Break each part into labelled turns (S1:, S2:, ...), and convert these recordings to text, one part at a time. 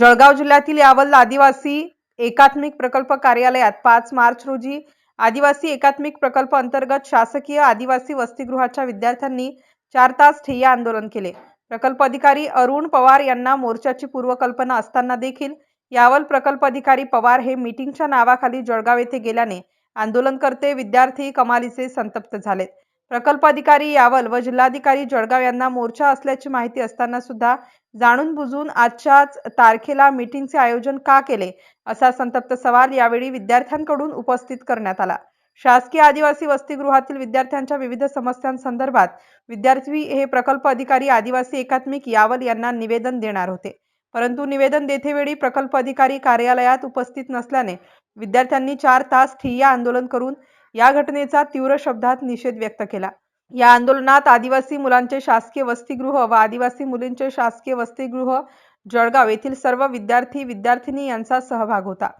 S1: जळगाव जिल्ह्यातील यावल आदिवासी एकात्मिक प्रकल्प कार्यालयात पाच मार्च रोजी आदिवासी एकात्मिक प्रकल्प अंतर्गत शासकीय आदिवासी वसतिगृहाच्या विद्यार्थ्यांनी चार तास ठिय्या आंदोलन केले. प्रकल्प अधिकारी अरुण पवार यांना मोर्चाची पूर्वकल्पना असताना देखील यावल प्रकल्प अधिकारी पवार हे मीटिंगच्या नावाखाली जळगाव येथे गेल्याने आंदोलनकर्ते विद्यार्थी कमालीचे संतप्त झालेत. प्रकल्प अधिकारी यावल व जिल्हाधिकारी जळगाव यांना मोर्चा असल्याची माहिती असताना सुद्धा जाणून बुजून आजच्याच तारखेला मीटिंगचे आयोजन का केले असा संतप्त सवाल यावेळी विद्यार्थ्यांकडून उपस्थित करण्यात आला. शासकीय आदिवासी वसतिगृहातील विद्यार्थ्यांच्या विविध समस्यांसंदर्भात विद्यार्थी हे प्रकल्प अधिकारी आदिवासी एकात्मिक यावल यांना निवेदन देणार होते. परंतु निवेदन देतेवेळी प्रकल्प अधिकारी कार्यालयात उपस्थित नसल्याने विद्यार्थ्यांनी चार तास ठिय्या आंदोलन करून या घटनेचा तीव्र शब्दात निषेध व्यक्त केला. या आंदोलनात आदिवासी मुलांचे शासकीय वसतिगृह व आदिवासी मुलींचे शासकीय वसतिगृह जळगाव येथील सर्व विद्यार्थी विद्यार्थिनी यांचा सहभाग होता.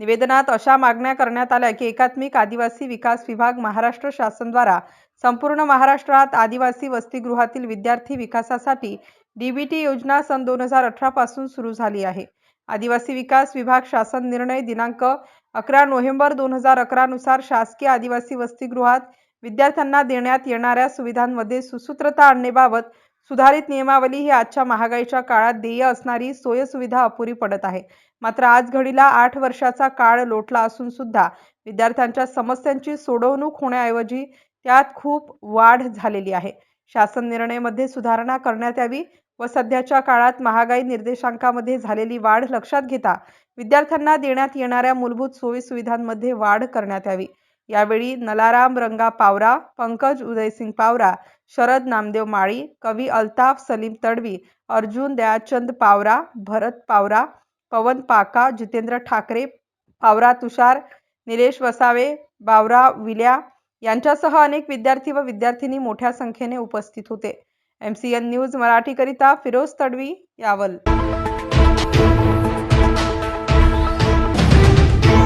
S1: निवेदनात अशा मागण्या करण्यात आल्या की एकात्मिक आदिवासी विकास विभाग महाराष्ट्र शासन संपूर्ण महाराष्ट्रात आदिवासी वसतिगृहातील विद्यार्थी विकासासाठी डीबीटी योजना सन दोन हजार अठरा पासून सुरू झाली आहे. आदिवासी विकास विभाग शासन निर्णय दिनांक अकरा नोव्हेंबर दोन हजार अकरा नुसार शासकीय आदिवासी वसतिगृहात विद्यार्थ्यांना देण्यात येणाऱ्या सुविधांमध्ये सुसूत्रता आणण्याबाबत सुधारित नियमावली ही आजच्या महागाईच्या काळात देय असणारी सोयसुविधा अपुरी पडत आहे. मात्र आज घडीला आठ वर्षाचा काळ लोटला असून सुद्धा विद्यार्थ्यांच्या समस्यांची सोडवणूक होण्याऐवजी त्यात खूप वाढ झालेली आहे. शासन निर्णयमध्ये सुधारणा करण्यात यावी व सध्याच्या काळात महागाई निर्देशांकामध्ये झालेली वाढ लक्षात घेता विद्यार्थ्यांना देण्यात येणाऱ्या मूलभूत सोयीसुविधांमध्ये वाढ करण्यात यावी. यावेळी नलाराम रंगा पावरा पंकज उदयसिंग पावरा शरद नामदेव माळी कवी अल्ताफ सलीम तडवी अर्जुन दयाचंद पावरा भरत पावरा पवन पाका जितेंद्र ठाकरे पावरा तुषार निलेश वसावे बावरा विल्या यांच्यासह अनेक विद्यार्थी व विद्यार्थिनी मोठ्या संख्येने उपस्थित होते. एम सी एन न्यूज मराठीकरिता फिरोज तडवी यावल